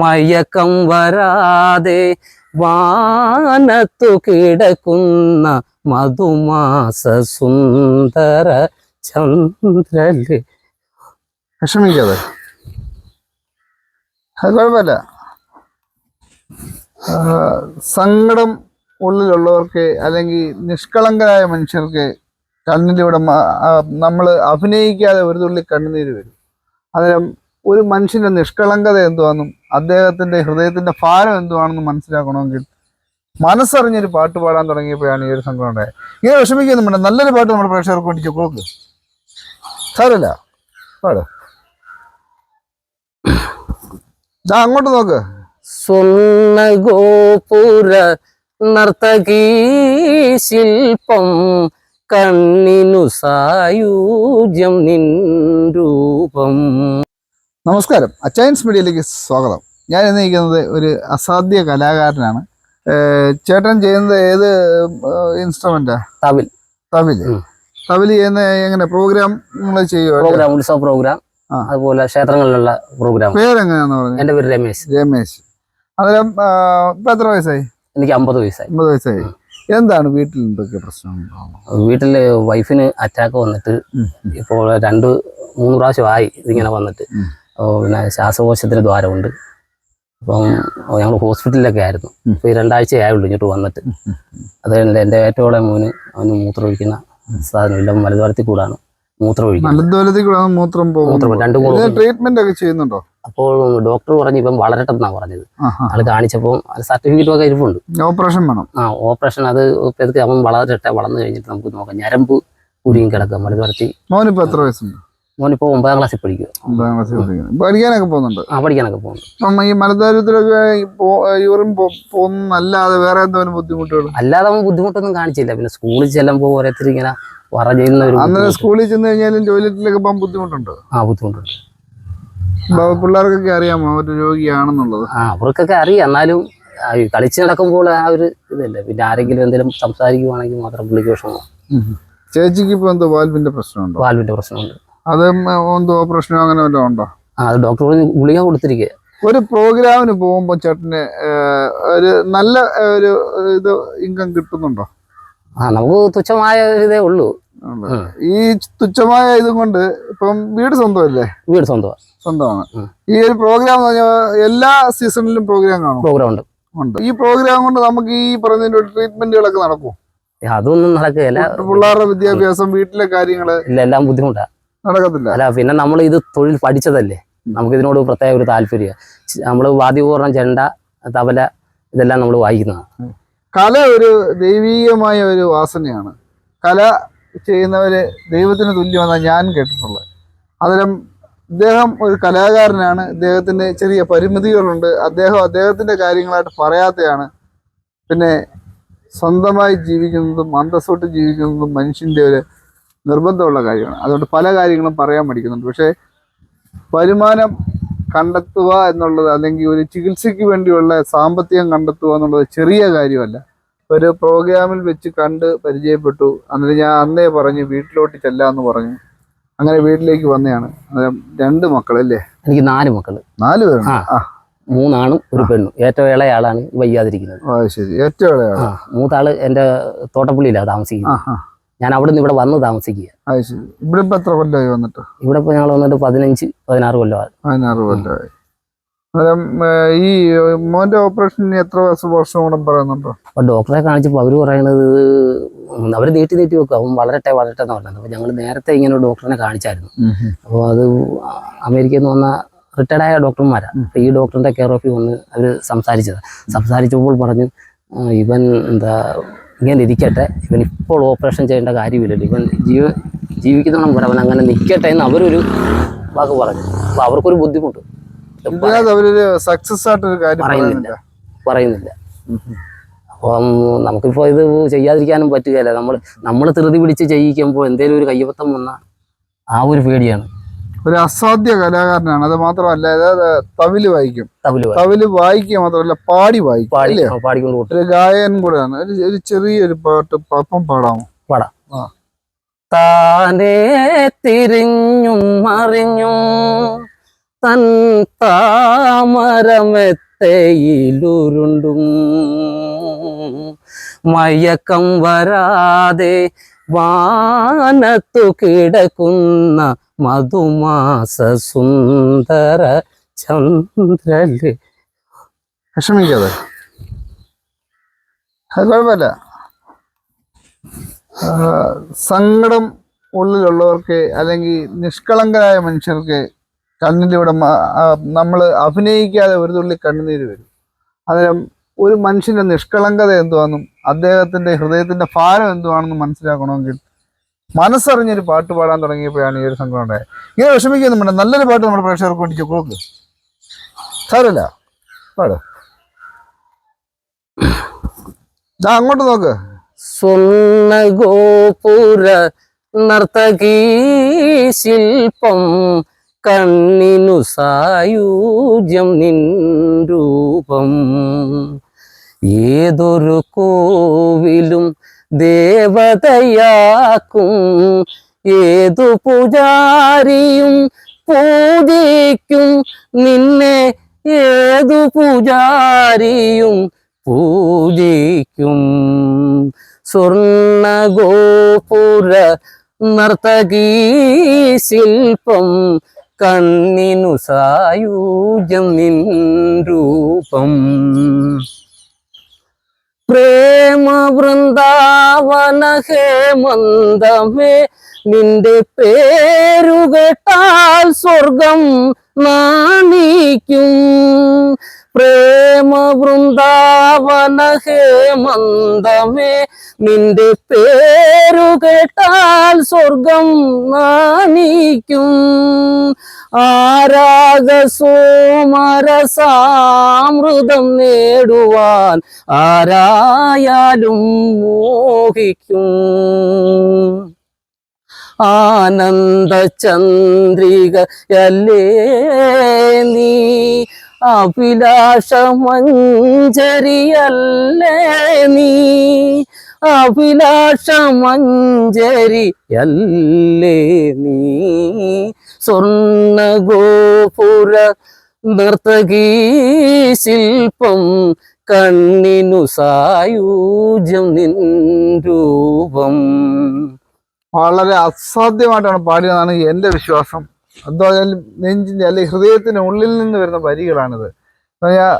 മയക്കം വരാതെ വാനത്തു കിടക്കുന്ന മധുമാസ സുന്ദര ചന്ദ്രൽ. വിഷമിക്കാതെ. അത് കുഴപ്പമില്ല. സങ്കടം ഉള്ളിലുള്ളവർക്ക് അല്ലെങ്കിൽ നിഷ്കളങ്കരായ മനുഷ്യർക്ക് കണ്ണിലൂടെ നമ്മൾ അഭിനയിക്കാതെ ഒരു തുള്ളി കണ്ണുനീര് വരും. അന്നേരം ഒരു മനുഷ്യന്റെ നിഷ്കളങ്കത എന്തുവാണെന്നും അദ്ദേഹത്തിന്റെ ഹൃദയത്തിന്റെ ഭാരം എന്തുവാണെന്ന് മനസ്സിലാക്കണമെങ്കിൽ മനസ്സറിഞ്ഞൊരു പാട്ട് പാടാൻ തുടങ്ങിയപ്പോഴാണ് ഈ ഒരു സംഘം ഉണ്ടായത്. ഇങ്ങനെ വിഷമിക്കൊന്നും വേണ്ട. നല്ലൊരു പാട്ട് നമ്മുടെ പ്രേക്ഷകർക്ക് വേണ്ടി കൊടുക്ക് സാരല്ല പാട്. അങ്ങോട്ട് നോക്ക്. സ്വർണ ഗോപുര നർത്തകീ ശില്പം കണ്ണിനു സായൂജ്യം നിൻ രൂപം. നമസ്കാരം. അച്ചയൻസ് മീഡിയയിലേക്ക് സ്വാഗതം. ഞാൻ ഇന്ന് നിൽക്കുന്നത് ഒരു അസാധ്യ കലാകാരനാണ്. ചേട്ടൻ ചെയ്യുന്നത് ഏത് ഇൻസ്ട്രുമെന്റാ തവിൽ. തവിൽ തവിൽ ചെയ്യുന്ന എങ്ങനെ പ്രോഗ്രാം നിങ്ങൾ ചെയ്യുമോ പ്രോഗ്രാം ഉത്സവ പ്രോഗ്രാം അതുപോലെ ക്ഷേത്രങ്ങളിലുള്ള പ്രോഗ്രാം പേരെങ്ങനെയാന്ന് പറഞ്ഞു? എന്റെ പേര് രമേശ്. രമേശ്. അന്നേരം ഇപ്പൊ എത്ര വയസ്സായി? എനിക്ക് അമ്പത് വയസ്സായി. അമ്പത് വയസ്സായി. എന്താണ് വീട്ടിൽ എന്തൊക്കെ പ്രശ്നം വീട്ടിൽ വൈഫിന് അറ്റാക്ക് വന്നിട്ട് ഇപ്പോൾ രണ്ട് മൂന്ന് പ്രാവശ്യമായി ഇതിങ്ങനെ വന്നിട്ട്. പിന്നെ ശ്വാസകോശത്തിന് ദ്വാരമുണ്ട്. അപ്പം ഞങ്ങൾ ഹോസ്പിറ്റലിലൊക്കെ ആയിരുന്നു. ഇപ്പോൾ ഈ രണ്ടാഴ്ചയായുള്ളൂ ഇങ്ങോട്ട് വന്നിട്ട്. അത് കഴിഞ്ഞാൽ എന്റെ ഏറ്റവും മോന് അവന് മൂത്രം ഒഴിക്കുന്ന സാധനമില്ല മലദ്വാരത്തിൽ കൂടാണ്. മൂത്രം ഒഴിക്കുന്നത് മലദ്വാരത്തിൽ കൂടെ മൂത്രം പോകും മൂത്രം രണ്ടും കൂടെ ട്രീറ്റ്മെന്റ് ഒക്കെ ചെയ്യുന്നുണ്ടോ? അപ്പോൾ ഡോക്ടർ പറഞ്ഞു ഇപ്പം വളരട്ടെ എന്നാണ് പറഞ്ഞത്. അത് കാണിച്ചപ്പോൾ സർട്ടിഫിക്കറ്റും ഒക്കെ ഇരിപ്പുണ്ട്. ഓപ്പറേഷൻ വേണം. ആ ഓപ്പറേഷൻ അത് ഇപ്പം അവൻ വളരട്ടെ വളർന്നു കഴിഞ്ഞിട്ട് നമുക്ക് നോക്കാം. ഞരമ്പ് കുരുങ്ങി കിടക്കാം മലദ്വാരത്തിൽ. മോനിപ്പോ എത്ര വയസ്സുണ്ട്? മോനിപ്പോൾ ഒമ്പതാം ക്ലാസ്സിൽ പഠിക്കും ഒമ്പതാം ക്ലാസ്സിൽ പഠിക്കുന്നു. പഠിക്കാനൊക്കെ പോകുന്നുണ്ട്. ആ പഠിക്കാനൊക്കെ പോകുന്നു അപ്പം ഈ മലദാരത്തിലൊക്കെ യൂറിൻ പോകുന്നല്ലാതെ വേറെ എന്തോരം ബുദ്ധിമുട്ടുകൾ അല്ലാതെ അവൻ ബുദ്ധിമുട്ടൊന്നും കാണിച്ചില്ല. പിന്നെ സ്കൂളിൽ ചെല്ലുമ്പോൾ ഓരോരുത്തർ ഇങ്ങനെ വറ ചെയ്യുന്ന ഒരു അന്നേരം സ്കൂളിൽ ചെന്ന് കഴിഞ്ഞാലും ടോയ്ലറ്റിലൊക്കെ പോകാൻ ബുദ്ധിമുട്ടുണ്ട്? ആ ബുദ്ധിമുട്ടുണ്ട്. പിള്ളേർക്കൊക്കെ അറിയാമോ? അവർ രോഗിയാണെന്നുള്ളത്. ആ അവർക്കൊക്കെ അറിയാം. എന്നാലും കളിച്ച് നടക്കുമ്പോൾ ആ ഒരു ഇതല്ലേ. പിന്നെ ആരെങ്കിലും എന്തെങ്കിലും സംസാരിക്കുവാണെങ്കിൽ മാത്രം പുള്ളിക്ക് വിഷമം ചേച്ചിക്ക് ഇപ്പൊ എന്തോ വാൽവിന്റെ പ്രശ്നമുണ്ട്? വാൽവിന്റെ പ്രശ്നമുണ്ട്. അത് എന്തോ പ്രശ്നം അങ്ങനെ വല്ലതും ഉണ്ടോ? ആ അത് ഡോക്ടർ ഗുളിക കൊടുത്തിരിക്കുക ഒരു പ്രോഗ്രാമിന് പോകുമ്പോൾ ചേട്ടന് ഒരു നല്ല ഒരു ഇത് ഇൻകം കിട്ടുന്നുണ്ടോ? ആ നമുക്ക് തുച്ഛമായ ഇതേ ഉള്ളൂ. ഈ തുച്ഛമായ ഇതും കൊണ്ട് ഇപ്പം വീട് സ്വന്തമല്ലേ? വീട് സ്വന്തമാണ്. സ്വന്തമാണ് ഈ ഒരു പ്രോഗ്രാം എന്ന് പറഞ്ഞാൽ എല്ലാ സീസണിലും പ്രോഗ്രാം കാണും? പ്രോഗ്രാം ഉണ്ട്. ഉണ്ട് ഈ പ്രോഗ്രാം കൊണ്ട് നമുക്ക് ഈ പറഞ്ഞതിന്റെ ട്രീറ്റ്മെന്റുകളൊക്കെ നടക്കും അതൊന്നും നടക്കുകയില്ല പിള്ളേരുടെ വിദ്യാഭ്യാസം വീട്ടിലെ കാര്യങ്ങൾ. എല്ലാം ബുദ്ധിമുട്ടാണ് നടക്കത്തില്ല. അല്ല പിന്നെ നമ്മൾ ഇത് തൊഴിൽ പഠിച്ചതല്ലേ? നമുക്ക് ഇതിനോട് പ്രത്യേക ഒരു താല്പര്യം. നമ്മൾ വാദ്യപൂർണം ചെണ്ട തബല ഇതെല്ലാം നമ്മൾ വായിക്കുന്നതാണ്. കല ഒരു ദൈവീകമായ ഒരു വാസനയാണ്. കല ചെയ്യുന്നവര് ദൈവത്തിന് തുല്യമെന്നാണ് ഞാൻ കേട്ടിട്ടുള്ളത്. അതിലും ഇദ്ദേഹം ഒരു കലാകാരനാണ്. അദ്ദേഹത്തിന്റെ ചെറിയ പരിമിതികളുണ്ട്. അദ്ദേഹം അദ്ദേഹത്തിന്റെ കാര്യങ്ങളായിട്ട് പറയാത്തെയാണ്. പിന്നെ സ്വന്തമായി ജീവിക്കുന്നതും അന്തസ്സോട്ട് ജീവിക്കുന്നതും മനുഷ്യന്റെ ഒരു നിർബന്ധമുള്ള കാര്യമാണ്. അതുകൊണ്ട് പല കാര്യങ്ങളും പറയാൻ പഠിക്കുന്നുണ്ട്. പക്ഷേ വരുമാനം കണ്ടെത്തുക എന്നുള്ളത് അല്ലെങ്കിൽ ഒരു ചികിത്സയ്ക്ക് വേണ്ടിയുള്ള സാമ്പത്തികം കണ്ടെത്തുക എന്നുള്ളത് ചെറിയ കാര്യമല്ല. ഒരു പ്രോഗ്രാമിൽ വെച്ച് കണ്ട് പരിചയപ്പെട്ടു. അന്നേരം ഞാൻ അന്നേ പറഞ്ഞു വീട്ടിലോട്ട് ചെല്ലാന്ന് പറഞ്ഞു. അങ്ങനെ വീട്ടിലേക്ക് വന്നതാണ്. അന്നേരം രണ്ട് മക്കളല്ലേ? എനിക്ക് നാല് മക്കൾ നാല് പേരുണ്ട്? ആ. മൂന്നാണും ഒരു പെണ്ണും. ഏറ്റവും ഇളയാളാണ് വയ്യാതിരിക്കുന്നത്. ശരി. ഏറ്റവും ഇളയാളാണ് മൂത്താൾ എന്റെ തോട്ടപ്പള്ളിയിലാണ് താമസിക്കുന്നത്. ഞാൻ അവിടെ നിന്ന് ഇവിടെ വന്ന് താമസിക്കുക ഇവിടെ ഇപ്പൊ എത്ര കൊല്ലമായി വന്നിട്ട്? ഇവിടെ ഇപ്പോൾ ഞങ്ങൾ വന്നിട്ട് പതിനഞ്ച് പതിനാറ് കൊല്ലമായി. പതിനാറ് കൊല്ലമായി. ഈ മോന്റെ എത്ര വർഷം കൂടെ പറയുന്നുണ്ടോ? ഡോക്ടറെ കാണിച്ചപ്പോൾ അവർ പറയണത് അവർ നീട്ടി നീട്ടി വെക്കും. അവൻ വളരട്ടെ വളരട്ടെ എന്ന് പറഞ്ഞത്. അപ്പൊ ഞങ്ങൾ നേരത്തെ ഇങ്ങനെ ഒരു ഡോക്ടറിനെ കാണിച്ചായിരുന്നു. അപ്പോൾ അത് അമേരിക്കയിൽ നിന്ന് വന്ന റിട്ടയർഡ് ആയ ഡോക്ടർമാരാണ് ഈ ഡോക്ടറിന്റെ കെയർ ഓഫിൽ വന്ന് അവർ സംസാരിച്ചത്. സംസാരിച്ചപ്പോൾ പറഞ്ഞു ഇവൻ എന്താ ഇങ്ങനെ ഇരിക്കട്ടെ. ഇവൻ ഇപ്പോൾ ഓപ്പറേഷൻ ചെയ്യേണ്ട കാര്യമില്ലല്ലോ ഇവൻ ജീവ ജീവിക്കുന്നോണം പോലെ അവൻ അങ്ങനെ നിൽക്കട്ടെ എന്ന് അവരൊരു വാക്ക് പറഞ്ഞു. അപ്പോൾ അവർക്കൊരു ബുദ്ധിമുട്ട്. സക്സസ് ആയിട്ടൊരു കാര്യം പറയുന്നില്ല. പറയുന്നില്ല. പറയുന്നില്ല. അപ്പം നമുക്കിപ്പോൾ ഇത് ചെയ്യാതിരിക്കാനും പറ്റുകയില്ല. നമ്മൾ നമ്മൾ ധൃതി പിടിച്ച് ചെയ്യിക്കുമ്പോൾ എന്തെങ്കിലും ഒരു കയ്യപത്തം വന്ന ആ ഒരു പേടിയാണ്. ഒരു അസാധ്യ കലാകാരനാണ്. അത് മാത്രമല്ല അതായത് തവിൽ വായിക്കും. തവിൽ വായിക്കുക മാത്രമല്ല പാടി വായിക്കും ഒരു ഗായകൻ കൂടെയാണ്. ഒരു ഒരു ചെറിയൊരു പാട്ട് അപ്പം പാടാമോ? പാടാം. താനേ തിരിഞ്ഞും മറിഞ്ഞും തൻ താമരമെത്തയിലുരുണ്ടും മയക്കം വരാതെ വാനത്തു കിടക്കുന്ന മധുമാസ സുന്ദര ചന്ദ്രൽ. വിഷമിക്കാതെ അത് കുഴപ്പമില്ല. സങ്കടം ഉള്ളിലുള്ളവർക്ക് അല്ലെങ്കിൽ നിഷ്കളങ്കരായ മനുഷ്യർക്ക് കണ്ണിലൂടെ നമ്മൾ അഭിനയിക്കാതെ ഒരു തുള്ളി കണ്ണുനീര് വരും. അന്നേരം ഒരു മനുഷ്യന്റെ നിഷ്കളങ്കത എന്തുവാണെന്നും അദ്ദേഹത്തിന്റെ ഹൃദയത്തിന്റെ ഭാരം എന്തുവാണെന്നും മനസ്സിലാക്കണമെങ്കിൽ മനസ്സറിഞ്ഞൊരു പാട്ട് പാടാൻ തുടങ്ങിയപ്പോഴാണ് ഈ ഒരു സംഘം ഉണ്ടായത്. ഇങ്ങനെ വിഷമിക്കുന്നു നല്ലൊരു പാട്ട് നമ്മുടെ പ്രേക്ഷകർക്ക് വേണ്ടി കൊടുക്ക് സാരല്ല പാട്. ദാ അങ്ങോട്ട് നോക്ക്. സ്വർണ ഗോപുര നർത്തകീ ശില്പം കണ്ണിനു സായൂജ്യം നിൻ രൂപം. ഏതൊരു കോവിലും ദേവതയാക്കും. ഏതു പൂജാരിയും പൂജിക്കും. നിന്നെ ഏതു പൂജാരിയും പൂജിക്കും. സ്വർണ ഗോപുര നർത്തകീ ശില്പം കണ്ണിനു സായൂജം നിൻ രൂപം. പ്രേമ വൃന്ദാവന ഹേമന്തമേ നിന്റെ പേരുകേട്ടാൽ സ്വർഗം നാണിക്കും. പ്രേമ വൃന്ദാവന ഹേമന്ദമേ നിന്റെ പേരു കേട്ടാൽ സ്വർഗം നാണിക്കും ആരാഗസോമരസാമൃതം നേടുവാൻ ആരായാലും മോഹിക്കും. ആനന്ദ ചന്ദ്രികയല്ലേ നീ? അഭിലാഷ മഞ്ജരിയല്ലേ നീ? അഭിലാഷമഞ്ചരിയല്ലേ നീ? സ്വർണ ഗോപുര നർത്തകീ ശില്പം കണ്ണിനു സായൂജ്യം നിൻ രൂപം. വളരെ അസാധ്യമായിട്ടാണ് പാടിയതാണ് എന്റെ വിശ്വാസം. എന്തായാലും നെഞ്ചിന്റെ അല്ലെങ്കിൽ ഹൃദയത്തിന്റെ ഉള്ളിൽ നിന്ന് വരുന്ന വരികളാണിത്. പറഞ്ഞാൽ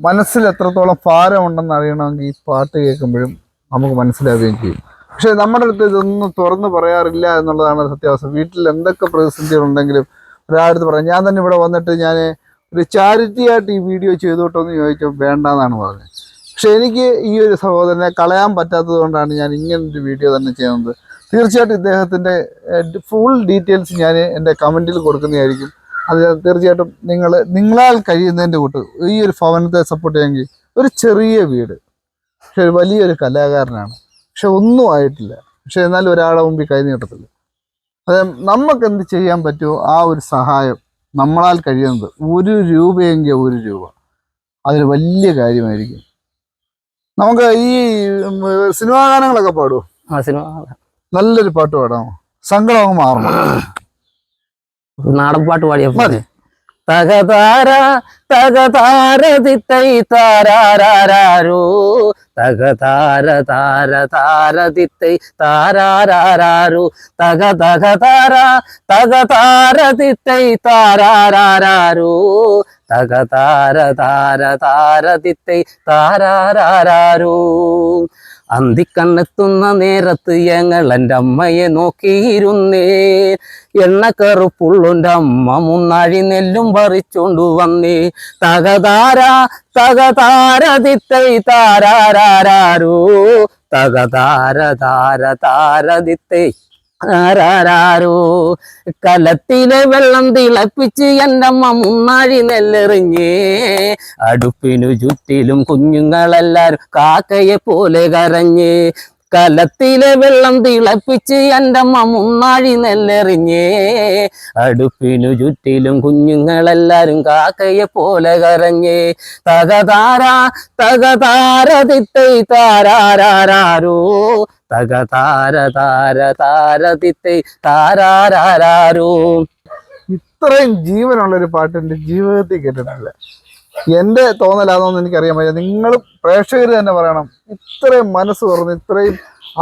മനസ്സിൽ എത്രത്തോളം ഭാരമുണ്ടെന്ന് അറിയണമെങ്കിൽ ഈ പാട്ട് കേൾക്കുമ്പോഴും നമുക്ക് മനസ്സിലാവുകയും ചെയ്യും. പക്ഷെ നമ്മുടെ അടുത്ത് ഇതൊന്നും തുറന്നു പറയാറില്ല എന്നുള്ളതാണ് സത്യാവസ്ഥ. വീട്ടിൽ എന്തൊക്കെ പ്രതിസന്ധികളുണ്ടെങ്കിലും ഒരാളടുത്ത് പറയാം ഞാൻ തന്നെ ഇവിടെ വന്നിട്ട് ഞാൻ ഒരു ചാരിറ്റി ആയിട്ട് ഈ വീഡിയോ ചെയ്തോട്ടോ എന്ന് ചോദിച്ചാൽ വേണ്ടെന്നാണ് പറഞ്ഞത്. പക്ഷെ എനിക്ക് ഈ ഒരു സഹോദരനെ കളയാൻ പറ്റാത്തത് കൊണ്ടാണ് ഞാൻ ഇങ്ങനൊരു വീഡിയോ തന്നെ ചെയ്യുന്നത്. തീർച്ചയായിട്ടും ഇദ്ദേഹത്തിന്റെ ഫുൾ ഡീറ്റെയിൽസ് ഞാൻ എന്റെ കമന്റിൽ കൊടുക്കുന്നതായിരിക്കും. അത് തീർച്ചയായിട്ടും നിങ്ങൾ നിങ്ങളാൽ കഴിയുന്നതിന്റെ കൂട്ട് ഈ ഒരു ഭവനത്തെ സപ്പോർട്ട് ചെയ്യാമെങ്കിൽ ഒരു ചെറിയ വീട് പക്ഷെ ഒരു വലിയൊരു കലാകാരനാണ്. പക്ഷെ ഒന്നും ആയിട്ടില്ല. പക്ഷെ എന്നാലും ഒരാളെ മുമ്പിൽ കൈ നീട്ടത്തില്ല. അതെ നമുക്ക് എന്ത് ചെയ്യാൻ പറ്റുമോ ആ ഒരു സഹായം നമ്മളാൽ കഴിയുന്നത് ഒരു രൂപയെങ്കിൽ ഒരു രൂപ. അതൊരു വലിയ കാര്യമായിരിക്കും. നമുക്ക് ഈ സിനിമാ ഗാനങ്ങളൊക്കെ പാടുമോ ആ സിനിമ നല്ലൊരു പാട്ട് പാടാമോ സങ്കടം അങ്ങ് മാറണം. നാടൻ പാട്ട് പാടിയ മതി. തകതാര തകതാര തിത്തൈ താരാരാരോ തകതാര താര താര തിത്തൈ താരാരാരോ തക തക താര തക താര തിത്തൈ താരാരാരോ തക താര താര താര തിത്തൈ താരാരാരോ അന്തിക്കണ്ണെത്തുന്ന നേരത്ത് ഞങ്ങൾ എന്റെ അമ്മയെ നോക്കിയിരുന്നേ. എണ്ണക്കറുപ്പുള്ളുന്റെ അമ്മ മുന്നാഴി നെല്ലും പറിച്ചോണ്ടു വന്നേ. തകതാര തകതാരതിത്തൈ താരാരാരോ തകതാര താര താര തിത്തൈ ആരാരോ കലത്തിലെ വെള്ളം തിളപ്പിച്ച് എന്റെ മമ്മാഴി നെല്ലെറിഞ്ഞേ. അടുപ്പിനു ചുറ്റിലും കുഞ്ഞുങ്ങളെല്ലാരും കാക്കയെ പോലെ കരഞ്ഞേ. കലത്തിലെ വെള്ളം തിളപ്പിച്ച് എന്റെ അമ്മ നെല്ലെറിഞ്ഞേ. അടുപ്പിനു ചുറ്റിലും കുഞ്ഞുങ്ങളെല്ലാരും കാക്കയെ പോലെ കരഞ്ഞേ. തകതാര തകതാര തിത്തൈ താരാരാരോ തകതാര താര താര തിത്തൈ താരാരാരോ ഇത്രയും ജീവനുള്ള ഒരു പാട്ട് എന്റെ ജീവിതത്തിൽ കേട്ടിട്ടില്ല. എന്റെ തോന്നലാണെന്ന് എനിക്കറിയാൻ പറ്റില്ല നിങ്ങൾ പ്രേക്ഷകർ തന്നെ പറയണം. ഇത്രയും മനസ്സ് തുറന്ന് ഇത്രയും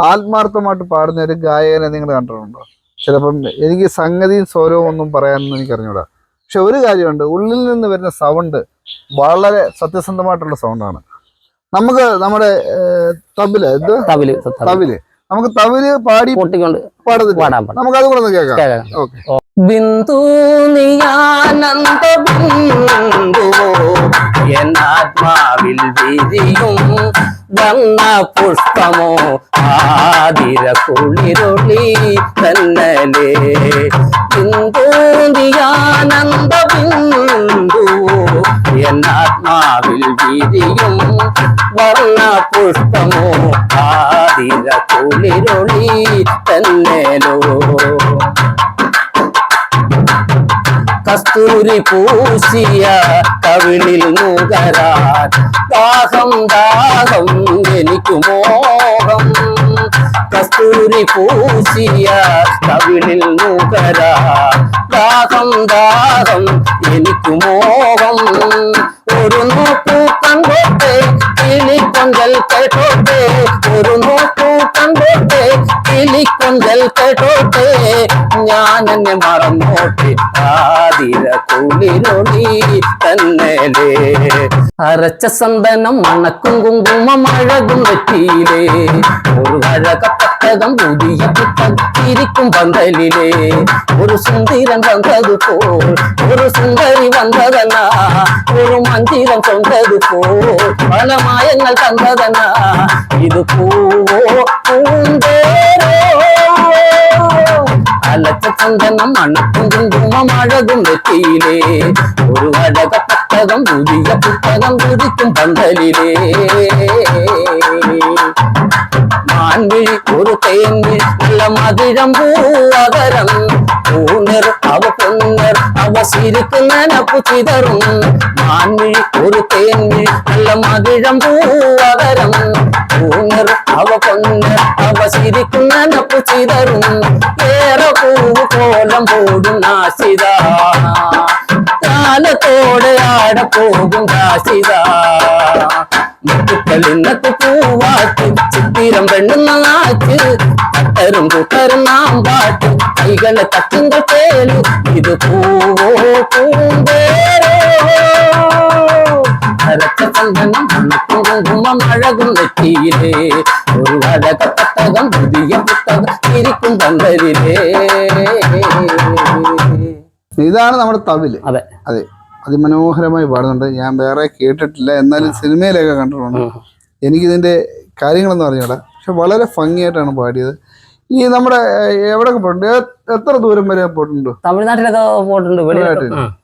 ആത്മാർത്ഥമായിട്ട് പാടുന്ന ഒരു ഗായകനെ നിങ്ങൾ കണ്ടിട്ടുണ്ടോ? ചിലപ്പം എനിക്ക് സംഗതിയും സ്വരവും ഒന്നും പറയാനൊന്നും എനിക്ക് അറിഞ്ഞൂടാ പക്ഷെ ഒരു കാര്യമുണ്ട്. ഉള്ളിൽ നിന്ന് വരുന്ന സൗണ്ട് വളരെ സത്യസന്ധമായിട്ടുള്ള സൗണ്ടാണ് നമുക്ക് നമ്മുടെ തബിൽ ഇത് തവിൽ തവിൽ നമുക്ക് തവിൽ പാടി പാടത്തില്ല നമുക്ക് അതുകൂടെ ഒന്ന് കേൾക്കാം. ഓക്കെ. ബിന്ദു നീയാനന്ദ ബിന്ദുവോ എന്നാത്മാവിൽ വിരിയും വന്ന പുഷ്പമോ? ആതിര കുളിരൊളി തന്നലേ. ബിന്ദു നീയാനന്ദ ബിന്ദുവോ എന്നാത്മാവിൽ വിരിയും വർണ പുഷ്പമോ? ആതിര കുളിരൊളി തന്നലോ. കസ്തൂരി പൂശിയ കവിളിൽ നുകരാൻ ദാഹം ദാഹം കസ്തൂരി പൂശിയ കവിളിൽ നുകരാൻ ദാഹം ദാഹം എനിക്ക് മോഹം. ഒരു നോക്കു കണ്ടോട്ടെ കിളിക്കൊണ്ടൽ കേട്ടോട്ടെ. ഒരു നോക്കു കണ്ടോട്ടെ കിളിക്കൊണ്ടൽ കേട്ടോട്ടെ. ഞാൻ എന്നെ മറന്നോട്ടെ ആതിര കുളിരൊളി തന്നലേ. അരച്ച സന്തനം മണക്കും കുങ്കുമം അഴകും നെറ്റിയിലേ. ഒരു അഴകപ്പട്ടകം வண்ணம் ஒளியிட்டு தத்திருக்கும் பந்தலிலே. ஒரு சுந்தரன் வந்தது போல் ஒரு சுந்தரி வந்ததனா ஒரு மந்திரம் சொன்னது போல் பல மாயங்கள் தந்ததனா இது பூவோ பூந்தேரோ? அலச்ச சந்தனம் அணுக்கும் குங்குமம் அழகும் நெற்றியிலே. ஒரு அழக புத்தகம் புதிய புத்தகம் துதிக்கும் பந்தலிலே. மான்பில் ஒரு தேங்கி நல்ல மதிடம் பூவகரம். பூனர் அவ பொன்னர் அவ சிறுக்கு நனப்பு சிதறும். மான்பில் ஒரு தேங்கி நல்ல மதிடம் பூவகரம். பூனர் அவ பொன்னர் அவ சிறுக்கு நனப்பு சிதறும். ஏற பூ கோலம் போடும் நாசிதா ஆனந்தத்தோடு ஆட போகும் ராசிதா முத்துக்கள் இன்னத்து பூவாக்கு சித்திரம் பெண்ணு நாக்கு தரும் கூட்டரும் நாம் பாட்டு கைகளை தட்டுங்கள் பேரு இது பூவோ பூந்தேரோ. ரத்த சந்தனம் குங்குமம் அழகும் நெற்றியிலே. ஒரு அழக புத்தகம் புதிய புத்தகம் இருக்கும் தந்தரிலே ഇതാണ് നമ്മുടെ തവിൽ. അതെ. അതെ. അതിമനോഹരമായി പാടുന്നുണ്ട്. ഞാൻ വേറെ കേട്ടിട്ടില്ല. എന്നാലും സിനിമയിലൊക്കെ കണ്ടിട്ടുണ്ട്. എനിക്കിതിന്റെ കാര്യങ്ങളൊന്നും അറിഞ്ഞൂടാ. പക്ഷെ വളരെ ഭംഗിയായിട്ടാണ് പാടിയത്. ഈ നമ്മുടെ എവിടെ എവിടെയൊക്കെ പോയിട്ടുണ്ട്? എത്ര ദൂരം വരെ പോയിട്ടുണ്ട്? തമിഴ്നാട്ടിലൊക്കെ പോയിട്ടുണ്ട്.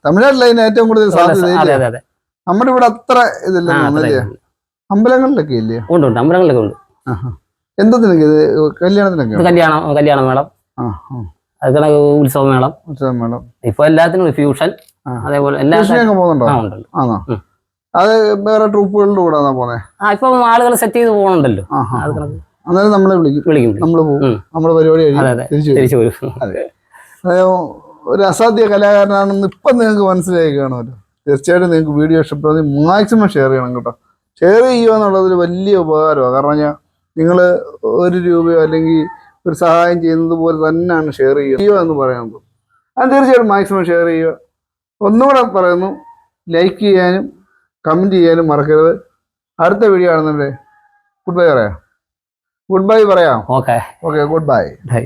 തമിഴ്നാട്ടിൽ. അതിന് ഏറ്റവും കൂടുതൽ സാധ്യത നമ്മുടെ ഇവിടെ അത്ര ഇതില്ല അമ്പലങ്ങളിലൊക്കെ ഇല്ലേ? ഉണ്ട് ഉണ്ട്. അമ്പലങ്ങളിലൊക്കെ ഉണ്ട്. എന്തൊക്കെ ഇത്? കല്യാണത്തിനൊക്കെ കല്യാണം കല്യാണം കല്യാണ മേളം. ആ ഉത്സവമേളം ഉത്സവമേളം ഇപ്പൊ എല്ലാത്തിനും. ഫ്യൂഷൻ. അതേപോലെ എല്ലാ പോകുന്നുണ്ടോ. അത് വേറെ ട്രൂപ്പുകളുടെ കൂടെ പോന്നെ? ആ ഇപ്പൊ ആളുകൾ സെറ്റ് ചെയ്ത് പോകണുണ്ടല്ലോ അത് അന്നേരം നമ്മളെ വിളിക്കും. വിളിക്കും നമ്മൾ പോകും. നമ്മുടെ പരിപാടി അതെ അതെ. തിരിച്ചു വരും. തിരിച്ചു ഒരു അസാധ്യ കലാകാരനാണെന്ന് ഇപ്പം നിങ്ങൾക്ക് മനസ്സിലായി കാണുമല്ലോ. തീർച്ചയായിട്ടും നിങ്ങൾക്ക് വീഡിയോ ഇഷ്ടപ്പെടുന്നത് മാക്സിമം ഷെയർ ചെയ്യണം കേട്ടോ. ഷെയർ ചെയ്യുക എന്നുള്ളതൊരു വലിയ ഉപകാരമാണ്. കാരണം ഞാൻ നിങ്ങൾ ഒരു രൂപയോ അല്ലെങ്കിൽ ഒരു സഹായം ചെയ്യുന്നത് പോലെ തന്നെയാണ് ഷെയർ ചെയ്യുക എന്ന് പറയുന്നത്. അത് തീർച്ചയായിട്ടും മാക്സിമം ഷെയർ ചെയ്യുക. ഒന്നുകൂടെ പറയുന്നു ലൈക്ക് ചെയ്യാനും കമന്റ് ചെയ്യാനും മറക്കരുത്. അടുത്ത വീഡിയോ ആണെന്നുണ്ടേ. ഗുഡ് ബൈ പറയാം. ഗുഡ് ബൈ പറയാം. Okay okay good bye bye